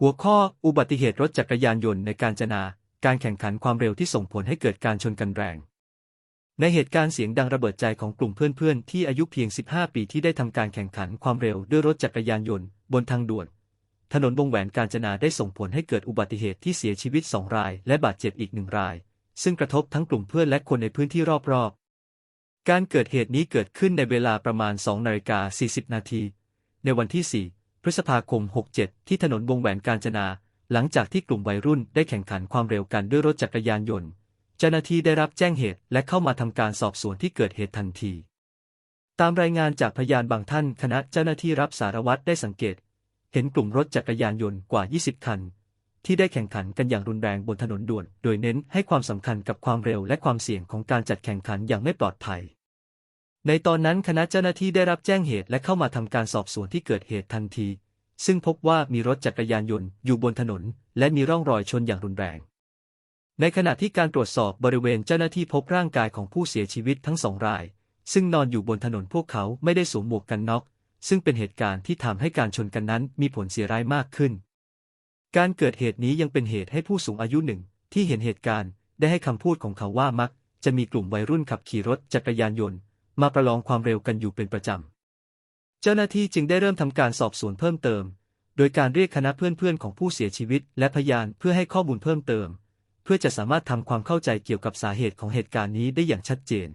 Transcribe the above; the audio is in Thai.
หัวข้ออุบัติเหตุรถจักรยานยนต์ในการจนา การแข่งขันความเร็วที่ส่งผลให้เกิดการชนกันแรง ในเหตุการณ์เสียงดังระเบิดใจของกลุ่มเพื่อนๆ ที่อายุเพียง 15 ปีที่ได้ทำการแข่งขันความเร็วด้วยรถจักรยานยนต์บนทางด่วน ถนนวงแหวนกาญจนาได้ส่งผลให้เกิดอุบัติเหตุที่เสียชีวิต 2 ราย และบาดเจ็บอีกหนึ่งราย ซึ่งกระทบทั้งกลุ่มเพื่อนและคนในพื้นที่รอบๆ การเกิดเหตุนี้เกิดขึ้นในเวลาประมาณ2นาฬิกา40 นาทีในวันที่ 4 พฤษภาคม 67 ที่ถนนวงแหวนกาญจนา หลังจากที่กลุ่มวัยรุ่นได้แข่งขันความเร็วกันด้วยรถจักรยานยนต์ เจ้าหน้าที่ได้รับแจ้งเหตุและเข้ามาทำการสอบสวนที่เกิดเหตุทันที ตามรายงานจากพยานบางท่านคณะเจ้าหน้าที่รับสารวัตรได้สังเกต เห็นกลุ่มรถจักรยานยนต์กว่า 20 คัน ที่ได้แข่งขันกันอย่างรุนแรงบนถนนด่วน โดยเน้นให้ความสำคัญกับความเร็วและความเสี่ยงของการจัดแข่งขันอย่างไม่ปลอดภัย ในตอนนั้นคณะเจ้าหน้าที่ได้รับแจ้งเหตุและเข้ามาทำการสอบสวนที่เกิดเหตุทันที ซึ่งพบว่ามีรถจักรยานยนต์อยู่บนถนน และมีร่องรอยชนอย่างรุนแรง ในขณะที่การตรวจสอบบริเวณเจ้าหน้าที่พบร่างกายของผู้เสียชีวิตทั้งสองราย ซึ่งนอนอยู่บนถนนพวกเขาไม่ได้สวมหมวกกันน็อก ซึ่งเป็นเหตุการณ์ที่ทำให้การชนกันนั้นมีผลเสียร้ายมากขึ้น การเกิดเหตุนี้ยังเป็นเหตุให้ผู้สูงอายุหนึ่งที่เห็นเหตุการณ์ ได้ให้คำพูดของเขาว่ามัก จะมีกลุ่มวัยรุ่นขับขี่รถจักรยานยนต์ มาประลองความเร็วกันอยู่เป็นประจำ เจ้าหน้าที่จึงได้เริ่มทำการสอบสวนเพิ่มเติม โดยการเรียกคณะเพื่อนๆของผู้เสียชีวิต และพยานเพื่อให้ข้อมูลเพิ่มเติม เพื่อจะสามารถทำความเข้าใจเกี่ยวกับสาเหตุของเหตุการณ์นี้ได้อย่างชัดเจน